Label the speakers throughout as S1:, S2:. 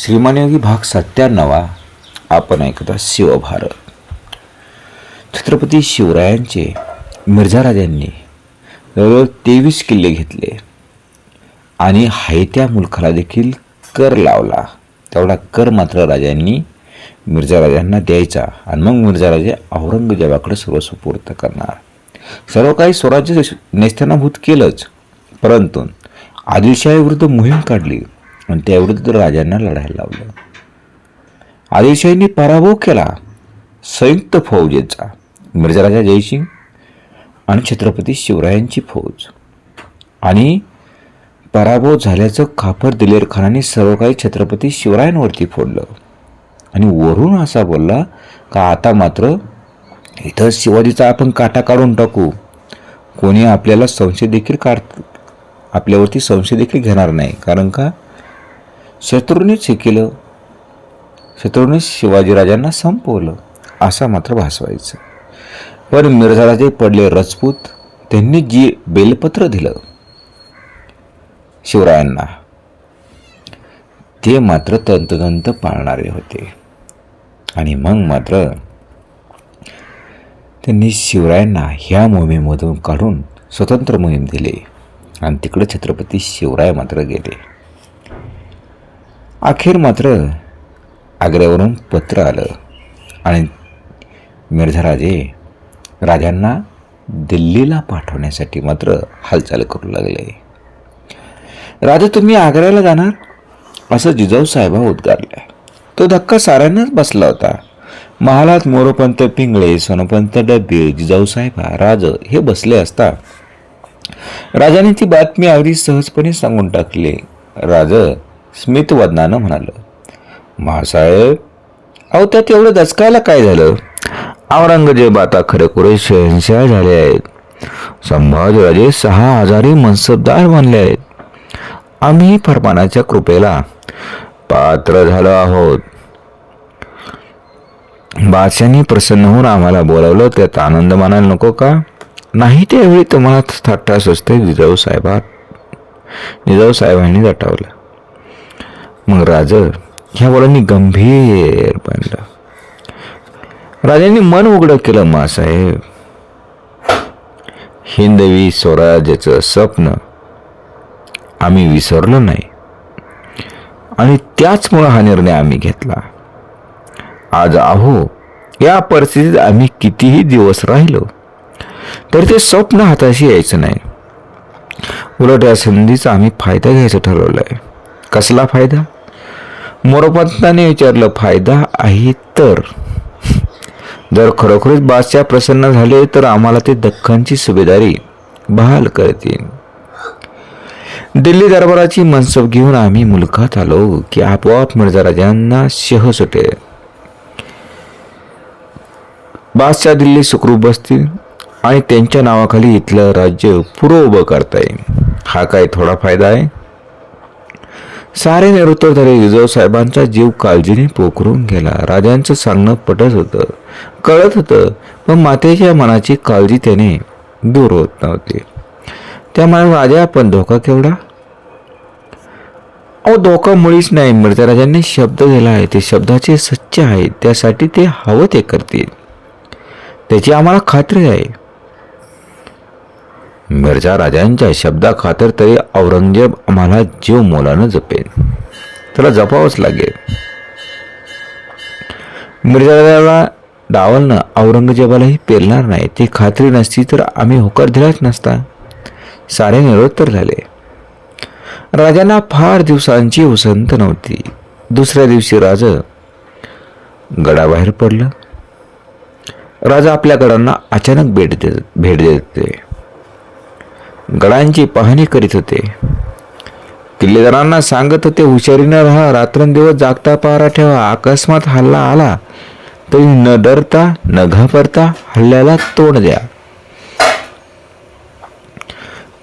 S1: श्रीमानयोगी भाग सत्त्याण्णवा. आपण ऐकता शिवभारत छत्रपती शिवरायांचे मिर्झा राजांनी जवळजवळ तेवीस किल्ले घेतले आणि हायत्या मुलखाला देखील कर लावला. तेवढा कर मात्र राजांनी मिर्झा राजांना द्यायचा आणि मग मिर्झाराजे औरंगजेबाकडे सर्व सुपूर्त करणार. सर्व काही स्वराज्य नेस्तानाभूत केलंच परंतु आदिलशाहीविरुद्ध मोहीम काढली. आणि त्याविरुद्ध राजांना लढायला लावलं. आदिलशाहीने पराभव केला. संयुक्त फौजेचा. मिर्झा राजा जयसिंग आणि छत्रपती शिवरायांची फौज. आणि पराभव झाल्याचं खापर दिलेर खानाने सर्व काही छत्रपती शिवरायांवरती फोडलं. आणि वरून असा बोलला का आता मात्र इथं शिवाजीचा आपण काटा काढून टाकू. कोणी आपल्याला संशय देखील काढ आपल्यावरती संशय देखील घेणार नाही. कारण का? शत्रूनेच हे केलं. शत्रूने शिवाजीराजांना संपवलं असा मात्र भासवायचं. पण मिर्झाराजे पडले राजपूत त्यांनी जी बेलपत्र दिलं शिवरायांना ते मात्र तंततंत पाळणारे होते. आणि मग मात्र त्यांनी शिवरायांना ह्या मोहिमेमधून काढून स्वतंत्र मोहीम दिली. आणि तिकडे छत्रपती शिवराय मात्र गेले. अखेर मात्र आग्र्यावरून पत्र आलं आणि मिर्झाराजे राजांना दिल्लीला पाठवण्यासाठी मात्र हालचाल करू लागले. राजा तुम्ही आग्र्याला जाणार? असं जिजाऊ साहेबा उद्गारल्या तो धक्का साऱ्यांनाच बसला होता. महालात मोरोपंत पिंगळे सोनपंत डबे जिजाऊ साहेबा राज हे बसले असता राजाने ती बातमी अगदी सहजपणे सांगून टाकली. राज स्मितवदनानं म्हणालं महासाहेब अहो त्यात एवढं दचकायला काय झालं? औरंगजेब आता खरेखुरे शहनशाह झाले आहेत. संभाजीराजे सहा हजारी मनसबदार बनले आहेत. आम्ही फरमानाच्या कृपेला पात्र झालो आहोत. बादशांनी प्रसन्न होऊन आम्हाला बोलावलं त्यात आनंद मानायला नको का? नाही त्यावेळी तुम्हाला थट्टा सुचते जिजाऊ साहेबा जिजाऊ साहेबांनी दटावलं. मग राज ह्या बोलांनी गंभीर बनलं राजांनी मन उघडं केलं मासाहेब. हिंदवी स्वराज्याचं स्वप्न आम्ही विसरलो नाही. आणि त्याचमुळं हा निर्णय आम्ही घेतला. आज आहो या परिस्थितीत आम्ही कितीही दिवस राहिलो तर ते स्वप्न हाताशी यायचं नाही. उलट या संधीचा आम्ही फायदा घ्यायचं आहे कसला फायदा? मोरोपंताने विचारलं फायदा आहे तर? जर खरोखरच बादशाह प्रसन्न झाले तर आम्हाला ते दख्खनची सुभेदारी बहाल करतील. दिल्ली दरबाराची मनसब घेऊन आम्ही मुलखात आलो की आपोआप मिर्झा राजांना शह सुटेल. बादशाह दिल्ली सुखरूप बसतील आणि त्यांच्या नावाखाली इथलं राज्य पुरं उभं करता येईल. हा काय थोडा फायदा आहे? सारे निरुत्तर तरी जिजाऊ साहेबांचा जीव काळजीने पोखरून गेला. राजांचं सांगणं पटत होतं. कळत होतं पण मातेच्या मनाची काळजी त्याने दूर होत नव्हती. त्यामुळे राजा आपण धोका केवढा? अहो धोका मुळीच नाही. मिर्झा राजांनी शब्द दिला आहे. ते शब्दाचे सच्च आहे. त्यासाठी ते हवं ते करतील. त्याची आम्हाला खात्री आहे. मिर्झा राजांच्या शब्दा खातर तरी औरंगजेब आम्हाला जीव मोलानं जपेल. त्याला जपावंच लागेल. मिर्जाला डावलनं औरंगजेबालाही पेरणार नाही. ती खात्री नसती तर आम्ही होकार दिलाच नसता. सारे निरोत्तर झाले. राजांना फार दिवसांची उसंत नव्हती. दुसऱ्या दिवशी राज गडाबाहेर पडलं. राजा आपल्या गडांना अचानक भेट देत भेट देते गडांची पाहणी करीत होते. किल्लेदारांना सांगत होते हुशारीनं राहा रात्रंदिवस जागता पारा ठेवा अकस्मात हल्ला आला तरी न डरता न घाबरता हल्ल्याला तोंड द्या.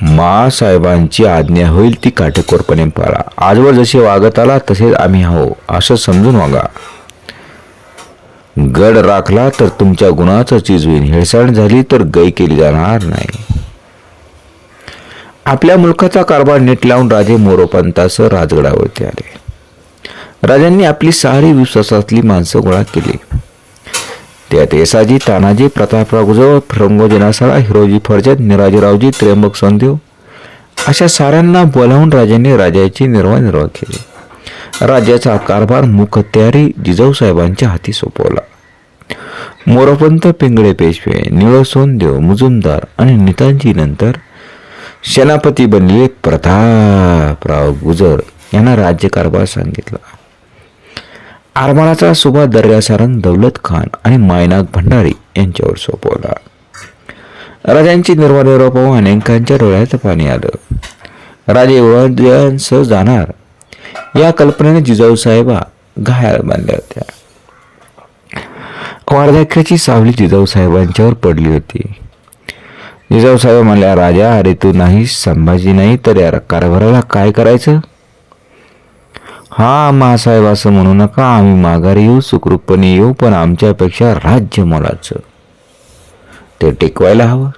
S1: मा साहेबांची आज्ञा होईल ती काटेकोरपणे पाळा. आजवर जसे वागत आला तसेच आम्ही आहो असं समजून वागा. गड राखला तर तुमच्या गुणाचं चीज होईल. हेळसाण झाली तर गै केली जाणार नाही. आपल्या मुलखाचा कारभार नीट लावून राजे मोरोपंतासह राजगडावरती आले. राजांनी आपली सारी विश्वासातली माणसं गोळा केली. त्यात येसाजी तानाजी प्रतापराव गुजर फिरंगोजी नासाळा हिरोजी फर्जद निराजीरावजी त्र्यंबक संदेव अशा साऱ्यांना बोलावून राजांनी राजाची निर्वाह निर्वाह केली. राज्याचा कारभार मुखत्यारी जिजाऊ साहेबांच्या हाती सोपवला. मोरोपंत पिंगळे पेशवे निळ सोनदेव मुजुमदार आणि नितांजी नंतर सेनापती बनले प्रतापराव गुजर यांना राज्यकारभार सांगितला. आरमाराचा सुभा दर्यासारंग दौलत खान आणि मायनाक भंडारी यांच्यावर सोपवला. राजांची निर्वाह पाहून अनेकांच्या डोळ्यात पाणी आलं. राजे वडिलांसह जाणार. या कल्पनेने जिजाऊ साहेबा घायाळ बांधल्या होत्या. वार्धक्याची सावली जिजाऊ साहेबांच्यावर पडली होती. जिजाऊ साहेब म्हणल्या राजा अरे तू नाही संभाजी नाही तर या कारभाराला काय करायचं? हा महासाहेब असं म्हणू नका आम्ही माघारी येऊ सुखरूपपणे येऊ पण आमच्यापेक्षा राज्य मोलाचं. ते टिकवायला हवं.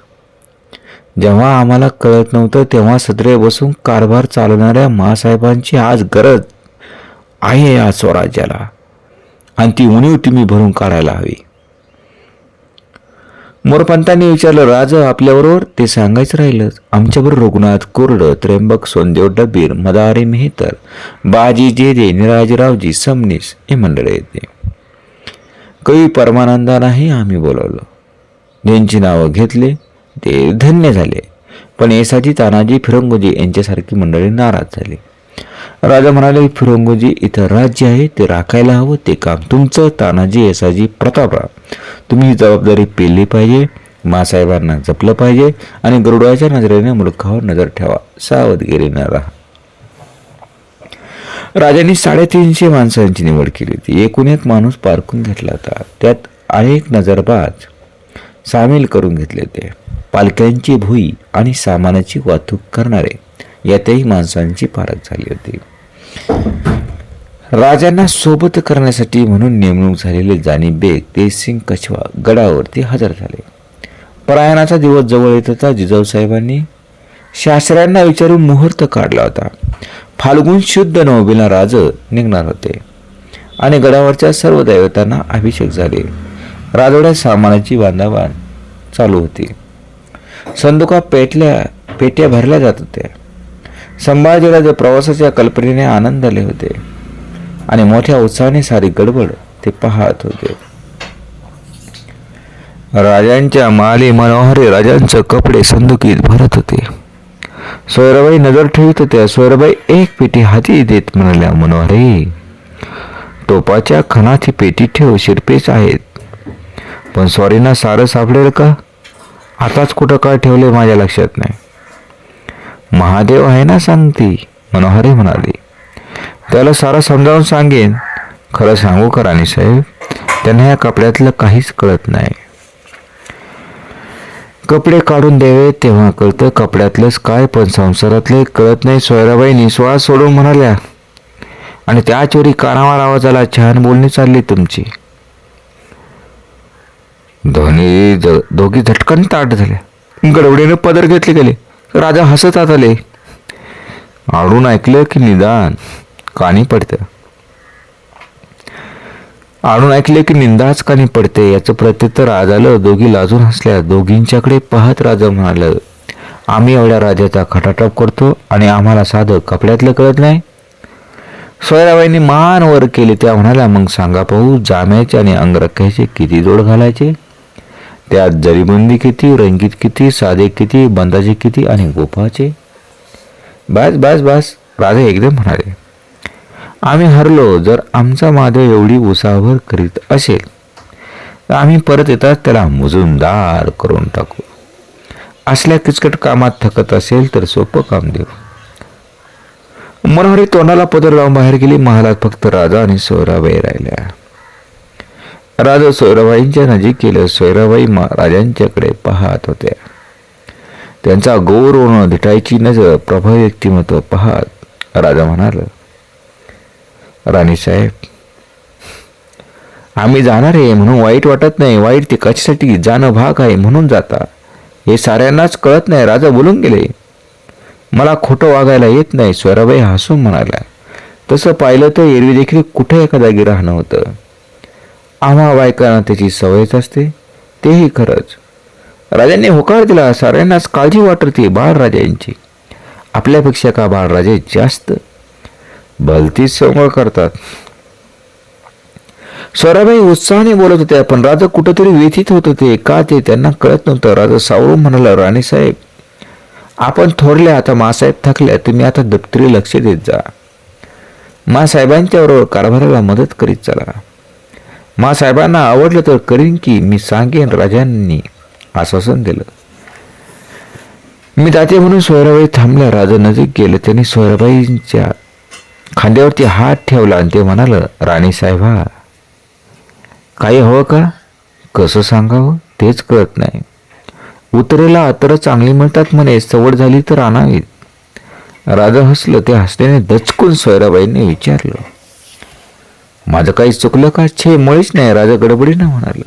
S1: जेव्हा आम्हाला कळत नव्हतं तेव्हा सत्रे बसून कारभार चालवणाऱ्या महासाहेबांची आज गरज आहे या स्वराज्याला. आणि ती उणीव तुम्ही भरून काढायला हवी. मोरपंतांनी विचारलं राज आपल्याबरोबर ते सांगायचं राहिलंच. आमच्याबरोबर रघुनाथ कोरड त्र्यंबक सोनदेव डबीर मदारी मेहतर बाजी जेजे निराजरावजी समनीस हे मंडळ येते. कवी परमानंदांनाही आम्ही बोलवलं. ज्यांची नावं घेतले ते धन्य झाले. पण येसाजी तानाजी फिरंगोजी यांच्यासारखी मंडळी नाराज झाली. राजा म्हणाले फिरंगोजी इथं राज्य आहे ते राखायला हवं ते काम तुमचं तानाजी येसाजी प्रतापराव. तुम्ही ही जबाबदारी पेली पाहिजे मासाहेबांना जपलं पाहिजे आणि गरुडाच्या नजरेने मुलखावर नजर ठेवा सावधगिरीनं राहा. राजांनी साडेतीनशे माणसांची निवड केली होती. एकूण एक माणूस पारखून घेतला होता. त्यात अनेक नजरबाज सामील करून घेतले होते. पालख्यांची भुई आणि सामानाची वाहतूक करणारे यातही माणसांची पारख झाली होती. राजांना सोबत करण्यासाठी म्हणून नेमणूक झालेले जानी बेग तेजसिंग कछवा गडावरती हजर झाले. परायणाचा दिवस जवळ येत होता. जिजाऊसाहेबांनी शास्त्रांना शास्त्र्यांना विचारून मुहूर्त काढला होता. फाल्गुन शुद्ध नवमीला राज निघणार होते आणि गडावरच्या सर्व दैवतांना अभिषेक झाले. राजवड्या सामानाची बांधाबांध चालू होती. संदुका पेटल्या पेट्या भरल्या जात होत्या. संभाजीराजे प्रवासाच्या कल्पनेने आनंद आले होते. आणि मोठ्या उत्साहाने सारी गडबड ते पाहत होते. राजांच्या माली मनोहरे राजांचे कपडे संदुकीत भरत होते. सोयराबाई नजर ठेवित होत्या. सोयराबाई एक पेटी हाती देत म्हणाल्या मनोहरे. टोपाच्या खणात ही पेटी ठेव शिरपेच आहेत. पण सॉरीना सारं सापडेल का? आताच कुठं काय ठेवले माझ्या लक्षात नाही. महादेव आहे ना सांगती मनोहरी म्हणाली. त्याला सारा समजावून सांगेन. खरं सांगू का राणीसाहेब त्यांना या कपड्यातलं काहीच कळत नाही. कपडे काढून द्यावे तेव्हा कळतं कपड्यातलंच काय पण संसारातले कळत नाही. सोयराबाई निश्वास सोडून म्हणाल्या आणि त्या चोरी कानावर आवाजाला छान बोलणी चालली तुमची. दोन्ही दोघी झटकन ताट झाल्या गडबडीनं पदर घेतले गेले. राजा हसत आत आले आडून ऐकलं की निदान. कानी पडतं. आणून ऐकले की निंदाच कानी पडते. याचं प्रत्युत्तर आज आलं दोघी लाजून हसल्या. दोघींच्याकडे पाहत राजा म्हणालं आम्ही एवढ्या राजाचा खटाटप करतो आणि आम्हाला साधं कपड्यातलं कळत नाही. सोयराबाईंनी मान वर केले. त्या म्हणाल्या मग सांगा पाहू जाम्याचे आणि अंगरख्याचे किती जोड घालायचे? त्यात जरीबंदी किती रंगीत किती साधे किती बंदाचे किती आणि गोपाचे बस बस बस राजा एकदम म्हणाले. आम्ही हरलो जर आमचा महादेव एवढी उसावर करीत असेल तर आम्ही परत येतात त्याला मुजुमदार करून टाकू. असल्या किचकट कामात थकत असेल तर सोपं काम देऊ. मनोहरी तोंडाला पदर लावून बाहेर गेली. महालात फक्त राजा आणि सोयराबाई राहिल्या. राजा सोयराबाईंच्या नजीक केलं सोयराबाई राजांच्याकडे पाहत होत्या. त्यांचा गौर धिटायची नजर प्रभावी व्यक्तिमत्व पाहत राजा म्हणाला राणीसाहेब आम्ही जाणार आहे म्हणून वाईट वाटत नाही. वाईट ते कशासाठी? जाणं भाग आहे म्हणून जाता. हे साऱ्यांनाच कळत नाही. राजा बोलून गेले. मला खोटं वागायला येत नाही स्वराबाई हसून म्हणाला. तसं पाहिलं तर एरवी देखील कुठे एका जागी राहणं होतं आम्हा बायकांना त्याची सवयच असते. तेही खरंच. राजांनी होकार दिला. साऱ्यांनाच काळजी वाटते बाळराजांची आपल्यापेक्षा का बाळराजे जास्त? भलतीच समोर करतात. स्वराबाई उत्साहाने बोलत होत्या पण राजा कुठंतरी व्यथित होत होते. का ते? त्यांना कळत नव्हतं. राजा सावरून म्हणाला राणीसाहेब आपण थोरल्या आता मासाहेब थकल्या. तुम्ही आता दप्तरी लक्ष देत जा. मासाहेबांच्या बरोबर कारभाराला मदत करीत चला. मासाहेबांना आवडलं तर करीन की मी सांगेन राजांनी आश्वासन दिलं. मी जाते म्हणून सोयराबाई थांबल्या. राजा नजीक गेले. त्यांनी सोयराबाईंच्या खांद्यावरती हात ठेवला आणि ते म्हणालं राणी साहेबा काही हवं का? कसं सांगावं? तेच कळत नाही. उतरेला अतर चांगली मिळतात म्हणे सवड झाली तर आणावीत. राजा हसलं ते हसल्याने दचकून सोयराबाईंनी विचारलं माझं काही चुकलं का? छे मुळीच नाही. राजा गडबडीनं म्हणाल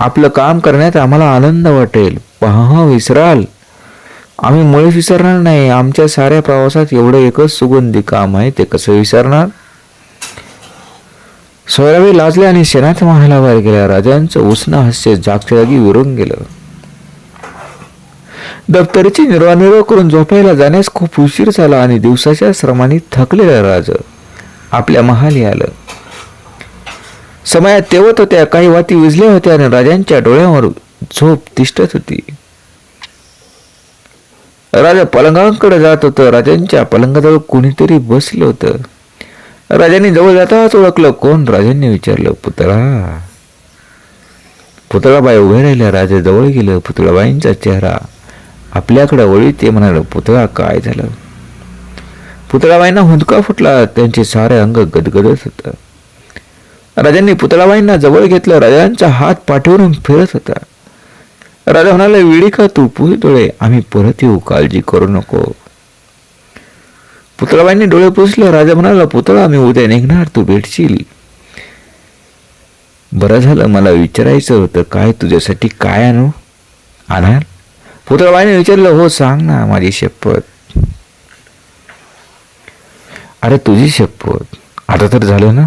S1: आपलं काम करण्यात आम्हाला आनंद वाटेल. पहा विसराल. आम्ही मुळीच विसरणार नाही. आमच्या साऱ्या प्रवासात एवढं एकच सुगंधी काम आहे. ते कसं विसरणार? सोयरावे लाजल्या आणि शेणात महालाबाहेर गेल्या. राजांचं उष्ण हास्य जागच्या जागी विरून गेलं. दप्तरीची निर्वानिर्वाह करून झोपायला जाण्यास खूप उशीर झाला आणि दिवसाच्या श्रमाने थकलेलं राज आपल्या महाली आलं. समयात तेवत होत्या. काही वाती विजल्या होत्या आणि राजांच्या डोळ्यावर झोप तिष्ठत होती. राजा पलंगाकडे जात होतं. राजांच्या पलंगाजवळ कोणीतरी बसलं होतं. राजांनी जवळ जाताच ओळखलं. कोण? राजांनी विचारलं पुतळा. पुतळाबाई उभे राहिल्या राजा जवळ गेलं. पुतळाबाईंचा चेहरा आपल्याकडे वळी ते म्हणाल. पुतळा काय झालं? पुतळाबाईंना हुंदका फुटला. त्यांचे सारे अंग गदगदत होतं. राजांनी पुतळाबाईंना जवळ घेतलं. राजांचा हात पाठीवरून फिरत होता. राजा म्हणाला विडी का तू? पुढे डोळे आम्ही परत येऊ. काळजी करू नको. पुतळाबाईंनी डोळे पुसले. राजा म्हणाला पुतळा आम्ही उद्या निघणार. तू भेटशील. बरं झालं. मला विचारायचं होतं. काय तुझ्यासाठी? काय आणू? आणाल? पुतळाबाईने विचारलं हो सांग ना माझी शपथ. अरे तुझी शपथ? आता तर झालं ना?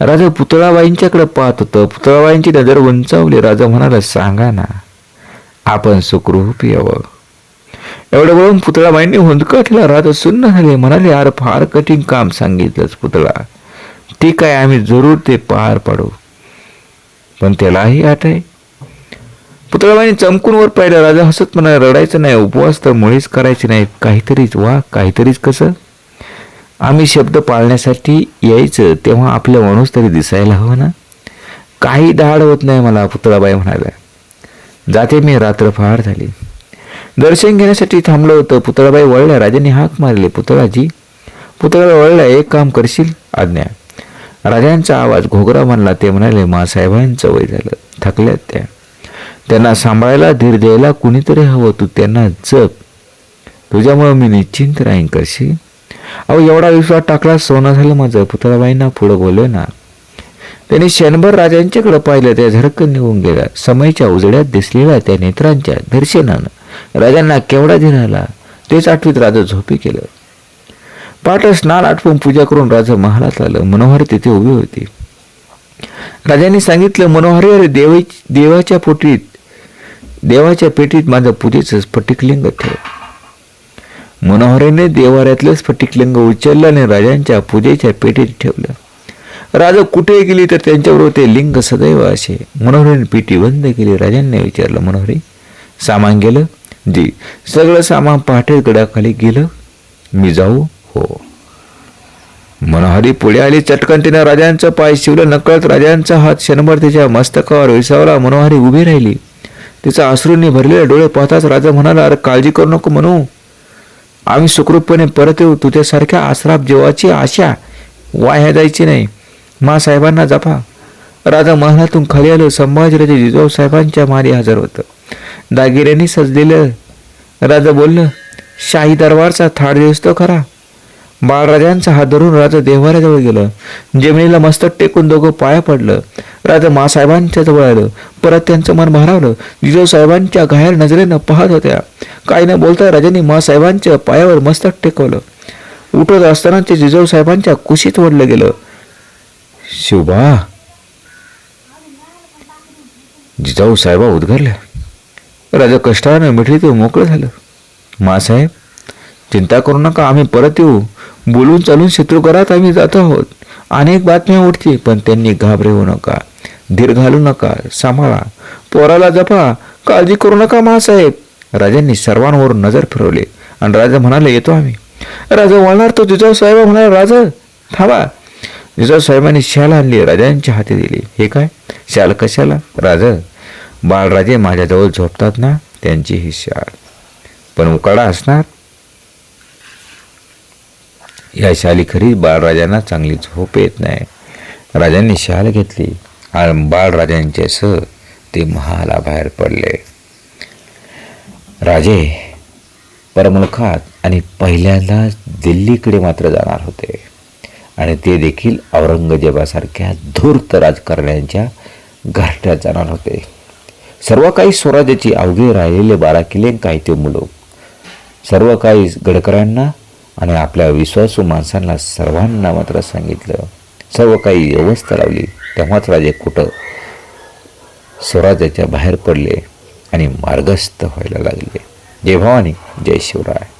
S1: राजा पुतळाबाईंच्याकडे पाहत होतं. पुतळाबाईंची नजर उंचावली. राजा म्हणाला सांगा ना. आपण सुखरूप यावं. एवढं बोलून पुतळाबाईंनी हुंदकटला राजा सुन्न झाले. म्हणाले यार फार कठीण काम सांगितलंच पुतळा. ठीक आहे आम्ही जरूर ते पार पाडू. पण त्यालाही आठ आहे. पुतळाबाईने चमकून वर पाहिलं. राजा हसत म्हणा रडायचं नाही. उपवास तर मुळीच करायचे नाही काहीतरीच वा काहीतरीच कसं? आम्ही शब्द पाळण्यासाठी यायचं तेव्हा आपल्या माणूस तरी दिसायला हवं ना? काही धाड होत नाही मला पुतळाबाई म्हणाल्या. जाते मी रात्र फार झाली. दर्शन घेण्यासाठी थांबलो होतं. पुतळाबाई वळल्या. राजांनी हाक मारली. पुतळाजी पुतळाबाई वळल्या एक काम करशील? आज्ञा. राजांचा आवाज घोगरा म्हणला ते म्हणाले मासाहेबांचं वय झालं. थकल्यात त्या. त्यांना सांभाळायला धीर द्यायला कुणीतरी हवं. तू त्यांना जप तुझ्यामुळं मी निश्चिंत राहीन करशी अहो एवढा विश्वास टाकला सोनं झालं माझं. पुतळाबाईंना पुढं बोलवे ना. त्यांनी क्षणभर राजांच्याकडे पाहिलं त्या झडकन निघून गेला समयच्या उजड्यात दिसलेल्या त्या नेत्रांच्या दर्शनानं राजांना केवढा दिन आला तेच आठवीत राजा झोपी केलं पाठ स्नान आठवून पूजा करून राजा महालात आलं. मनोहर तिथे उभी होती. राजांनी सांगितलं मनोहरी अरे देवाच्या पोटीत देवाच्या पेटीत माझं पूजेचं स्फटिकलिंग ठेव. मनोहरीने देवाऱ्यातलं स्फटिकलिंग उचललं आणि राजांच्या पूजेच्या पेटीत ठेवलं. राजा कुठे गेली तर त्यांच्याबरोबर ते लिंग सदैव असे. मनोहरीने पिटी बंद केली. राजांनी विचारलं मनोहरी. सामान गेलं? जी. सगळं सामान पहाटे गडाखाली गेलं. मी जाऊ? हो. मनोहरी पुढे आली. चटकन तिनं राजांचा पाय शिवलं. नकळत राजांचा हात क्षणभर तिच्या मस्तकावर विसावला. मनोहरी उभी राहिली. तिचा अश्रूंनी भरलेले डोळे पाहताच राजा म्हणाला अरे काळजी करू नको म्हणू. आम्ही सुखरूपपणे परत येऊ. तुझ्यासारख्या आसराप जीवाची आशा वाया जायची नाही. मा साहेबांना जपा. राजा महालातून खाली आलो संभाजीराजे जिजाऊ साहेबांच्या मारी हजर होतं. दागिऱ्यांनी सजलेलं राजा बोललं शाही दरबारचा थाट दिसतो खरा. बाळराजांचा हात धरून राजा देवाऱ्याजवळ गेलं. जमिनीला मस्तक टेकून दोघं पाया पडलं. राजा मासाहेबांच्या जवळ आलं. परत त्यांचं मन भारावलं. जिजाऊ साहेबांच्या घायर नजरेनं पाहत होत्या. काही न बोलता राजांनी मासाहेबांच्या पायावर मस्तक टेकवलं. उठत असताना ते जिजाऊ साहेबांच्या कुशीत ओढलं गेलं. शिवबा? जिजाऊ साहेबा उद्गारल्या. राजा कष्टानं मिठली ते मोकळं झालं. मासाहेब चिंता करू नका आम्ही परत येऊ. बोलून चालून शत्रुघरात आम्ही जात आहोत. अनेक बातम्या उठतील पण त्यांनी घाबरे होऊ नका. धीर घालू नका सांभाळा. पोराला जपा काळजी करू नका मासाहेब राजांनी सर्वांवर नजर फिरवली. आणि राजा म्हणाले येतो आम्ही. राजा वळणार तो जिजाऊ साहेब म्हणाला राजा थांबा. जिजाऊ साहेबांनी शाल आणली राजांच्या हाती दिली. हे काय? शाल कशाला? राजा बाळराजे माझ्याजवळ झोपतात ना त्यांची ही शाल. पण उकाडा असणार? या शाली खरी बाळराजांना चांगली झोप येत नाही. राजांनी शाल घेतली आणि बाळराजांचे सह ते महाला बाहेर पडले. राजे परमुलखात आणि पहिल्यांदा दिल्लीकडे मात्र जाणार होते. आणि ते देखील औरंगजेबासारख्या धूर्त राजकारण्यांच्या घरट्यात जाणार होते. सर्व काही स्वराज्याची अवघे राहिलेले बारा किल्ले काही ते मुलं. सर्व काही गडकऱ्यांना आणि आपल्या विश्वासू माणसांना सर्वांना मात्र सांगितलं. सर्व काही व्यवस्था लावली. तेव्हाच राजे कुठं स्वराज्याच्या बाहेर पडले आणि मार्गस्थ व्हायला लागले. जय भवानी जय शिवराय.